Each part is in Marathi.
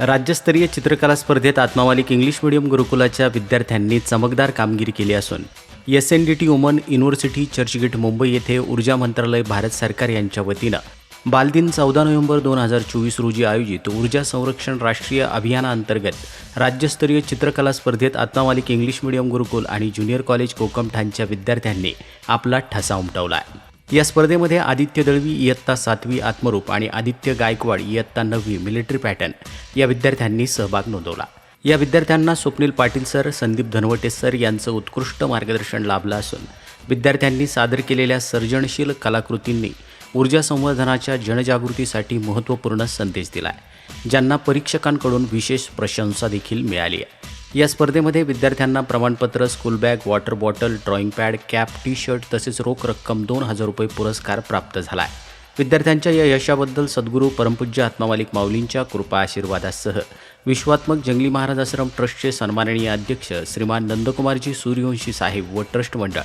राज्यस्तरीय चित्रकला स्पर्धेत आत्मावालिक इंग्लिश मीडियम गुरुकुलाच्या विद्यार्थ्यांनी चमकदार कामगिरी केली असून S N D T woman university Churchgate Mumbai येथे ऊर्जा मंत्रालय भारत सरकार यांच्या वतीनं बालदिन चौदा नोव्हेंबर दोन हजार चोवीस रोजी आयोजित ऊर्जा संरक्षण राष्ट्रीय अभियानाअंतर्गत राज्यस्तरीय चित्रकला स्पर्धेत आत्मावालिक इंग्लिश मीडियम गुरुकुल आणि ज्युनियर कॉलेज कोकमठाणच्या विद्यार्थ्यांनी आपला ठसा उमटवला आहे. या स्पर्धेमध्ये आदित्य दळवी इयत्ता सातवी आत्मरूप आणि आदित्य गायकवाड इयत्ता नववी मिलिटरी पॅटर्न या विद्यार्थ्यांनी सहभाग नोंदवला. या विद्यार्थ्यांना स्वप्नील पाटील सर संदीप धनवटे सर यांचं उत्कृष्ट मार्गदर्शन लाभलं असून विद्यार्थ्यांनी सादर केलेल्या सर्जनशील कलाकृतींनी ऊर्जा संवर्धनाच्या जनजागृतीसाठी महत्त्वपूर्ण संदेश दिला आहे ज्यांना परीक्षकांकडून विशेष प्रशंसा देखील मिळाली आहे. या स्पर्धेमध्ये विद्यार्थ्यांना प्रमाणपत्र school bag water bottle drawing pad cap T shirt तसेच रोख रक्कम दोन हजार रुपये पुरस्कार प्राप्त झाला आहे विद्यार्थ्यांच्या या यशाबद्दल सद्गुरू परमपूज्य आत्मामालिक माऊलींच्या कृपा आशीर्वादासह. विश्वात्मक जंगली महाराज आश्रम ट्रस्टचे सन्माननीय अध्यक्ष श्रीमान नंदकुमारजी सूर्यवंशी साहेब व ट्रस्ट मंडळ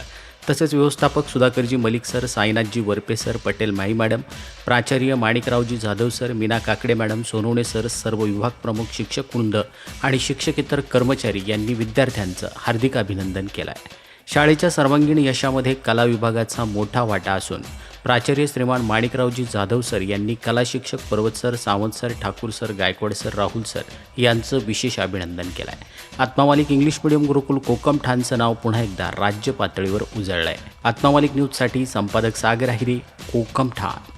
तसेच व्यवस्थापक Sudhakarji Malik sir Sainathji Varpe sir Patel Mai madam प्राचार्य Manikraoji Jadhav sir Meena Kakade madam Sonawane sir सर्व विभाग प्रमुख शिक्षक वृंद आणि शिक्षकेतर कर्मचारी यांनी विद्यार्थ्यांचं हार्दिक अभिनंदन केलं आहे शाळेच्या सर्वांगीण यशामध्ये कला विभागाचा मोठा वाटा असून प्राचार्य श्रीमान माणिकरावजी जाधव सर यांनी कला शिक्षक Parvat sir Sawant sir Thakur sir Gaikwad sir Rahul sir यांचं विशेष अभिनंदन केलं आहे आत्मामालिक इंग्लिश मीडियम गुरुकुल कोकम ठाणचं नाव पुन्हा एकदा राज्य पातळीवर उजळलं आहे आत्मामालिक न्यूजसाठी संपादक सागर आहिरे कोकम ठाण.